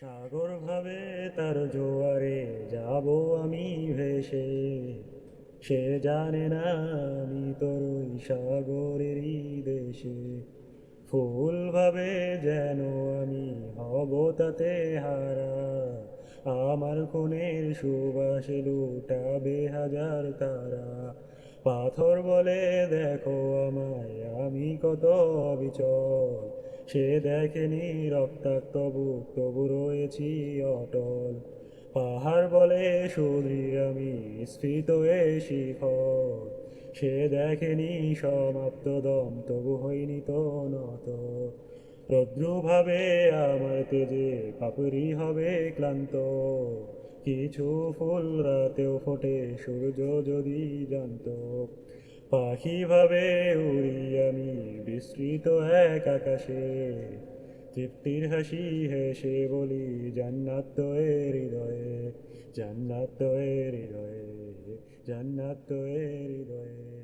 সাগর ভাবে তার জোয়ারে যাব আমি ভেসে। সে জানে না আমি তোর ওই সাগরেরই দেশে। ফুল ভাবে যেন আমি হব তাতে হারা। আমার কোণের সুবাসে লুটাবে হাজার তারা। পাথর বলে, দেখো আমায়, আমি কত অবিচল। সে দেখেনি রক্তাক্ত বুক, তবু রয়েছি অটল। পাহাড় বলে, সুদৃঢ় আমি, স্ফীত এ শিখর। সে দেখেনি সমাপ্ত দম, তবু হইনি তো নত রদ্রুভাবে আমার তেজে পাপড়ি হবে ক্লান্ত। কিছু ফুল রাতেও ফোটে, সূর্য যদি জানত। পাখি ভাবে উড়ি আমি, বিস্তৃত এক আকাশে। তৃপ্তির হাসি হেসে বলি, জান্নাত তো এ হৃদয়ে, জান্নাত তো এ হৃদয়ে, জান্নাত তো এ হৃদয়ে।